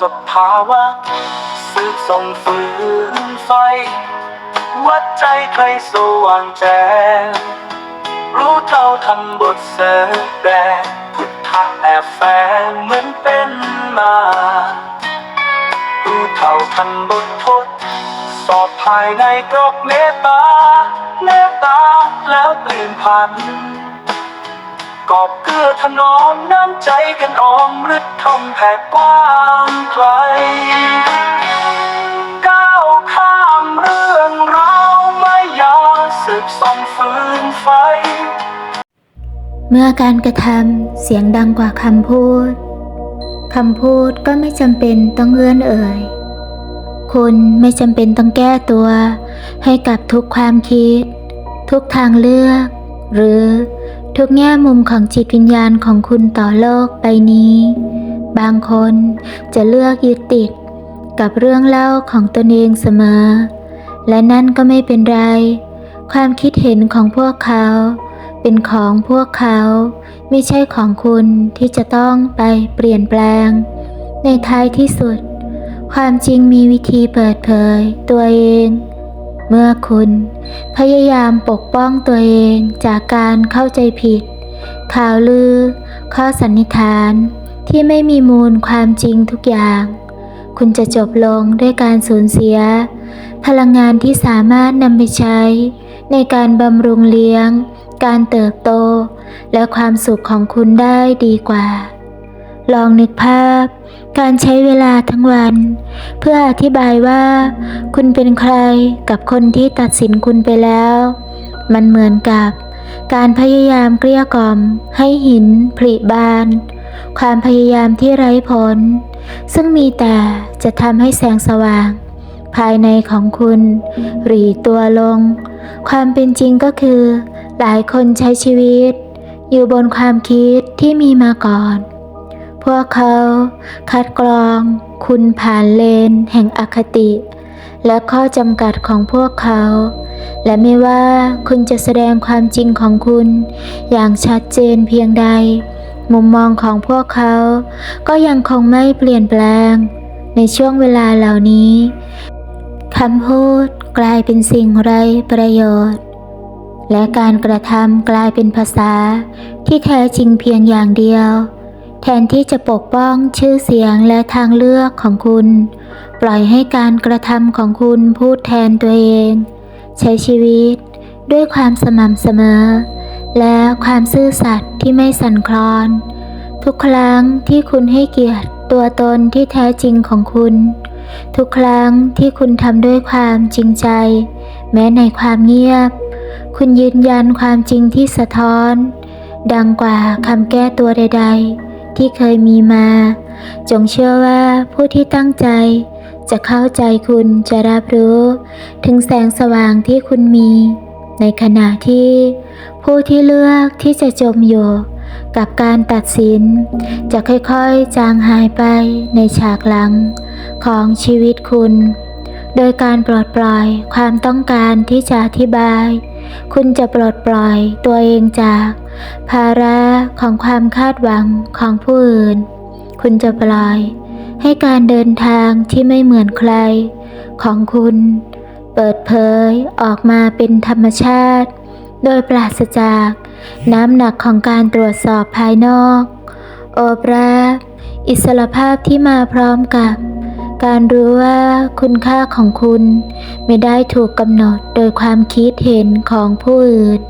สภาวะสืบส่งฝืนไฟ วัดใจใครสว่างแจ้งรู้เท่าทันบทเสดงพุทธะแอบแฝงเหมือนเป็นมา รู้เท่าทันบททดสอบภายในกรอบเมตตาเมตตาแล้วตื่นพัน กอบเกื้อถนอมน้ำใจกันออมรึดทมแผ่กว้างไกลก้าวข้ามเรื่องราวไม่ยาสืบส่องฟืนไฟ เมื่อการกระทำเสียงดังกว่าคำพูดคำพูดก็ไม่จำเป็นต้องเอื้อนเอ่ย คุณไม่จำเป็นต้องแก้ตัว ให้กับทุกความคิด ทุกทางเลือก หรือ ทุกแง่มุมของจิตวิญญาณของคุณต่อโลกใบนี้ บางคนจะเลือกยึดติดกับเรื่องเล่าของตนเองเสมอ และนั่นก็ไม่เป็นไร ความคิดเห็นของพวกเขา เป็นของพวกเขา ไม่ใช่ของคุณที่จะต้องไปเปลี่ยนแปลง ในท้ายที่สุด ความจริงมีวิธีเปิดเผยตัวเอง เมื่อคุณ พยายามปกป้องตัวเองจากการเข้าใจผิด ข่าวลือ ข้อสันนิษฐานที่ไม่มีมูลความจริงทุกอย่าง คุณจะจบลงด้วยการสูญเสีย พลังงานที่สามารถนำไปใช้ ในการบำรุงเลี้ยง การเติบโต และความสุขของคุณได้ดีกว่า ลองนึกภาพ การใช้เวลาทั้งวัน เพื่ออธิบายว่า คุณเป็นใครกับคนที่ตัดสินคุณไปแล้ว มันเหมือนกับ การพยายามเกลี้ยกล่อม ให้หินผลิบาน ความพยายามที่ไร้ผล ซึ่งมีแต่จะทำให้แสงสว่าง ภายในของคุณ หรีตัวลง ความเป็นจริงก็คือ หลายคนใช้ชีวิต อยู่บนความคิดที่มีมาก่อน พวกเขาคัดกรอง คุณผ่านเลน แห่งอคติ และข้อจำกัดของพวกเขา และไม่ว่าคุณจะแสดงความจริงของคุณ อย่างชัดเจนเพียงใด มุมมองของพวกเขา ก็ยังคงไม่เปลี่ยนแปลง ในช่วงเวลาเหล่านี้คำพูดกลายเป็นสิ่งไรประโยชน์ และการกระทำกลายเป็นภาษาที่แท้จริงเพียงอย่างเดียว แทนที่จะปกป้องชื่อเสียงและทางเลือกของคุณ ปล่อยให้การกระทำของคุณพูดแทนตัวเอง ใช้ชีวิตด้วยความสม่ำเสมอ และความซื่อสัตย์ที่ไม่สั่นคลอน ทุกครั้งที่คุณให้เกียรติตัวตนที่แท้จริงของคุณ ทุกครั้งที่คุณทำด้วยความจริงใจ แม้ในความเงียบ คุณยืนยันความจริงที่สะท้อน ดังกว่าคำแก้ตัวใด ๆ ที่เคยมีมา จงเชื่อว่าผู้ที่ตั้งใจ จะเข้าใจคุณจะรับรู้ ถึงแสงสว่างที่คุณมี ในขณะที่ ผู้ที่เลือกที่จะจมอยู่กับการตัดสิน จะค่อยๆ จางหายไปในฉากหลัง ของชีวิตคุณ โดยการปลดปล่อยความต้องการที่จะอธิบาย คุณจะปลดปล่อยตัวเองจาก ภาระของความคาดหวังของผู้อื่น คุณจะปล่อย ให้การเดินทางที่ไม่เหมือนใคร ของคุณ เปิดเผยออกมาเป็นธรรมชาติ โดยปราศจาก น้ำหนักของการตรวจสอบภายนอก โอบรับอิสรภาพที่มาพร้อมกับ การรู้ว่าคุณค่าของคุณไม่ได้ถูกกำหนดโดยความคิดเห็นของผู้อื่น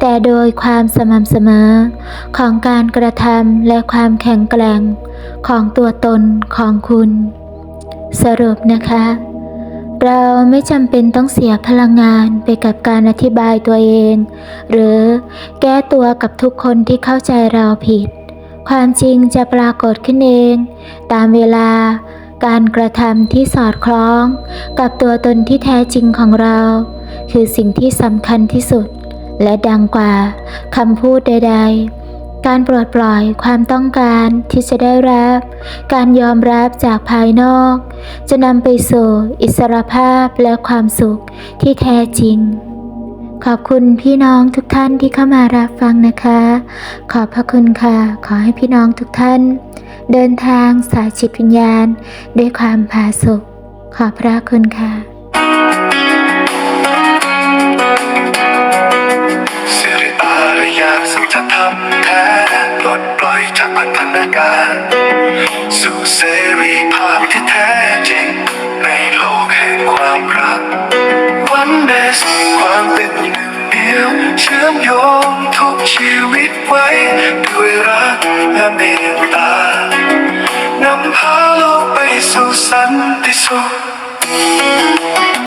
แต่โดยความสม่ำเสมอของการกระทำและความแข็งแกร่งของตัวตนของคุณ สรุปนะคะ เราไม่จำเป็นต้องเสียพลังงานไปกับการอธิบายตัวเอง หรือแก้ตัวกับทุกคนที่เข้าใจเราผิด ความจริงจะปรากฏขึ้นเอง ตามเวลา การกระทำที่สอดคล้องกับตัวตนที่แท้จริงของเรา คือสิ่งที่สำคัญที่สุด และดังกว่าคำพูดใด ๆ การปลดปล่อยความต้องการที่จะได้รับ การยอมรับจากภายนอก จะนำไปสู่อิสรภาพและความสุขที่แท้จริง ขอบคุณพี่น้องทุกท่านที่เข้ามารับฟังนะคะ ขอบพระคุณค่ะ ขอให้พี่น้องทุกท่าน เดินทางสายจิตวิญญาณ ด้วยความผาสุกขอบพระคุณค่ะสิริอารยาสัจธรรมแท้ปลดปล่อยจากพันธนาการสู่เสรีภาพที่แท้จริง ในโลกแห่งความรัก วันเดสความเป็นหนึ่งเดียว เชื่อมโยงทุกชีวิตไว้ ด้วยรักและเมตตา นำ